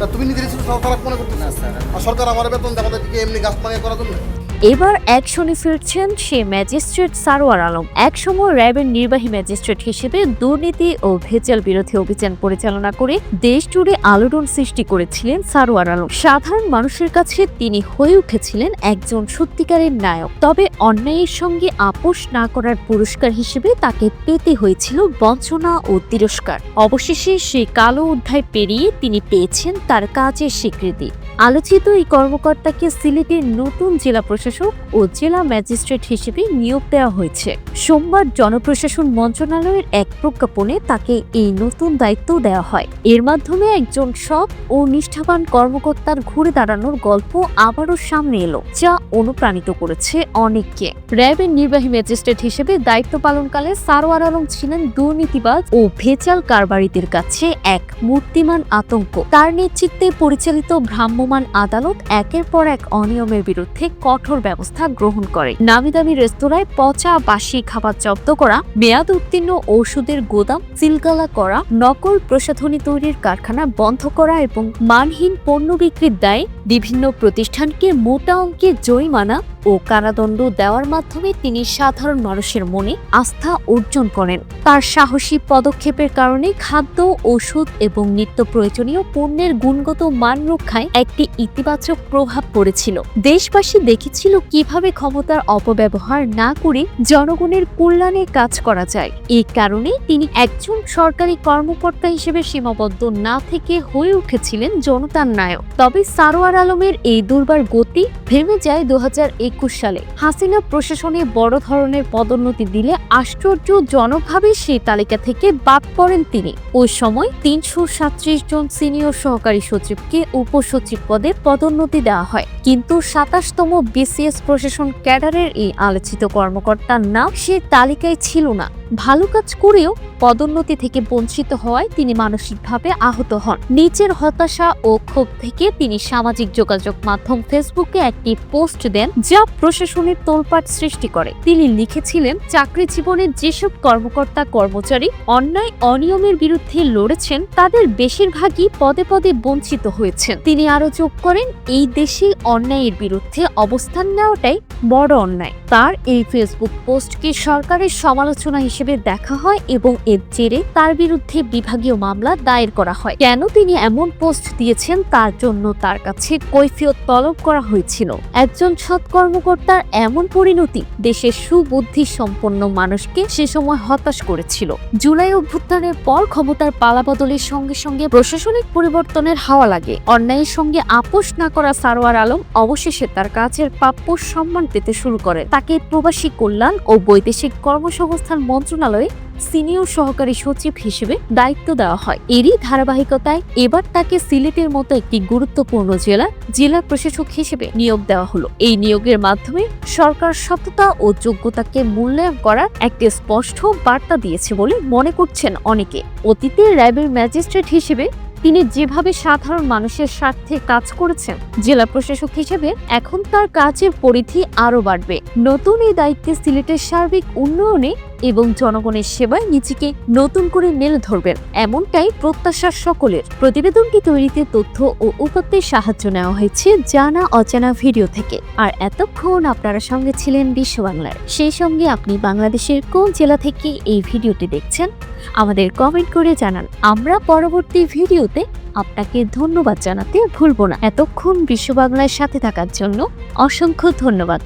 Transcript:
তা তুমি নিজের সরকার মনে করতে না স্যার। আর সরকার আমার বেতন দেখা যাচ্ছে এমনি গাছ পানি করার জন্য? এবার অ্যাকশনে ফিরছেন সে ম্যাজিস্ট্রেট সারোয়ার আলম। একসময় র্যাবের নির্বাহী ম্যাজিস্ট্রেট হিসেবে দুর্নীতি ও ভেজাল বিরোধী অভিযান পরিচালনা করে দেশ জুড়ে আলোড়ন সৃষ্টি করেছিলেন সারোয়ার আলম। সাধারণ মানুষের কাছে তিনি হয়ে উঠেছিলেন একজন সত্যিকারের নায়ক। তবে অন্যায়ের সঙ্গে আপোষ না করার পুরস্কার হিসেবে তাকে পেতে হয়েছিল বঞ্চনা ও তিরস্কার। অবশেষে সেই কালো অধ্যায় পেরিয়ে তিনি পেয়েছেন তার কাজের স্বীকৃতি। আলোচিত এই কর্মকর্তাকে সিলেটের নতুন জেলা প্রশাসক ও জেলা ম্যাজিস্ট্রেট হিসেবে নিয়োগ দেওয়া হয়েছে। সোমবার জনপ্রশাসন মন্ত্রণালয়ের এক প্রজ্ঞাপনে তাকে এই নতুন দায়িত্ব দেওয়া হয়। এর মাধ্যমে একজন সৎ ও নিষ্ঠাবান কর্মকর্তার ঘুরে দাঁড়ানোর গল্প আবারও সামনে এলো, যা অনুপ্রাণিত করেছে অনেককে। র্যাবের নির্বাহী ম্যাজিস্ট্রেট হিসেবে দায়িত্ব পালনকালে সারোয়ার আলম ছিলেন দুর্নীতিবাজ ও ভেজাল কারবারিদের কাছে এক মূর্তিমান আতঙ্ক। তার নেতৃত্বে পরিচালিত ভ্রাম্যমান আদালত একের পর এক অনিয়মের বিরুদ্ধে কঠোর ব্যবস্থা গ্রহণ করে। নামি দামি রেস্তোরাঁয় পচা বাসি খাবার জব্দ করা, মেয়াদ উত্তীর্ণ ঔষধের গোদাম সিলগালা করা, নকল প্রসাধনী তৈরির কারখানা বন্ধ করা এবং মানহীন পণ্য বিক্রির দায়ে বিভিন্ন প্রতিষ্ঠানকে মোটা অঙ্কের জরিমানা ও কারাদণ্ড দেওয়ার মাধ্যমে তিনি সাধারণ মানুষের মনে আস্থা অর্জন করেন। তার সাহসী পদক্ষেপের কারণে খাদ্য, ওষুধ এবং নিত্য প্রয়োজনীয় পণ্যের গুণগত মান রক্ষায় একটি ইতিবাচক প্রভাব পড়েছিল। দেশবাসী দেখেছিল কীভাবে ক্ষমতার অপব্যবহার না করে জনগণের কল্যাণে কাজ করা যায়। এই কারণে তিনি একজন সরকারি কর্মকর্তা হিসেবে সীমাবদ্ধ না থেকে হয়ে উঠেছিলেন জনতার নায়ক। তবে সারোয়ার আলমের এই দুর্বার গতি ভেঙে যায় দু সালে। হাসিনা প্রশাসনে বড় ধরনের পদোন্নতি দিলে আশ্চর্যজনকভাবে সেই তালিকা থেকে বাদ পড়েন তিনি। ওই সময় তিনশো সাতত্রিশ জন সিনিয়র সহকারী সচিবকে উপসচিব পদে পদোন্নতি দেওয়া হয়। কিন্তু সাতাশতম বিসিএস প্রশাসন ক্যাডারের এই আলোচিত কর্মকর্তার নাম সে তালিকায় ছিল না। ভালো কাজ করেও পদোন্নতি থেকে বঞ্চিত হওয়ায় তিনি মানসিকভাবে আহত হন। নিচের হতাশা ও ক্ষোভ থেকে তিনি সামাজিক যোগাযোগ মাধ্যম ফেসবুকে একটি পোস্ট দেন যা প্রশাসনের তোলপাট সৃষ্টি করে। তিনি লিখেছিলেন, চাকরি জীবনের যেসব কর্মকর্তা, কর্মচারী অন্যায়, অনিয়মের বিরুদ্ধে লড়েছেন, তাদের বেশিরভাগই পদে পদে বঞ্চিত হয়েছেন। তিনি আরও যোগ করেন, এই দেশে অন্যায়ের বিরুদ্ধে অবস্থান নেওয়াটাই বড় অন্যায়। তার এই ফেসবুক পোস্টকে সরকারের সমালোচনা হিসেবে দেখা হয় এবং এর জেরে তার বিরুদ্ধে বিভাগীয় মামলা দায়ের করা হয়। কেন তিনি এমন পোস্ট দিয়েছেন তার জন্য তার কাছে কৈফিয়ত তলব করা হয়েছিল। একজন সৎ কর্মকর্তার এমন পরিণতি দেশের সুবুদ্ধি সম্পন্ন মানুষকে সে সময় হতাশ করেছিল। জুলাই অভ্যুত্থানের পর ক্ষমতার পালাবদলের সঙ্গে সঙ্গে প্রশাসনিক পরিবর্তনের হাওয়া লাগে। অন্যায়ের সঙ্গে আপোষ না করা সারোয়ার আলম অবশেষে তার কাছের প্রাপ্য সম্মান পেতে শুরু করে। তাকে প্রবাসী কল্যাণ ও বৈদেশিক কর্মসংস্থান মন্ত্রণালয়ে সিনিয়র সহকারী সচিব হিসেবে দায়িত্ব দেওয়া হয়। এরই ধারাবাহিকতায় এবার তাকে সিলেটের মতো একটি গুরুত্বপূর্ণ জেলা জেলা প্রশাসক হিসেবে নিয়োগ দেওয়া হলো। এই নিয়োগের মাধ্যমে সরকার সততা ও যোগ্যতাকে মূল্যায়ন করার একটি স্পষ্ট বার্তা দিয়েছে বলে মনে করছেন অনেকে। অতীতে র্যাবের ম্যাজিস্ট্রেট হিসেবে তিনি যেভাবে সাধারণ মানুষের স্বার্থে কাজ করেছেন, জেলা প্রশাসক হিসেবে এখন তার কাজের পরিধি আরও বাড়বে। নতুন এই দায়িত্বে সিলেটের সার্বিক উন্নয়নে এবং জনগণের সেবায় নিজেকে নতুন করে মেলে ধরবেন। এমনটাই প্রত্যাশা সকলের। প্রতিবেদনটি তৈরিতে তথ্য ও উপাত্তের সাহায্য নেওয়া হয়েছে জানা অজানা ভিডিও থেকে। আর এতক্ষণ আপনারা সঙ্গে ছিলেন বিশ্ব বাংলার। সেই সঙ্গে আপনি বাংলাদেশের কোন জেলা থেকে এই ভিডিওটি দেখছেন, আমাদের কমেন্ট করে জানান। আমরা পরবর্তী ভিডিওতে আপনাকে ধন্যবাদ জানাতে ভুলব না। এতক্ষণ বিশ্ব বাংলার সাথে থাকার জন্য অসংখ্য ধন্যবাদ।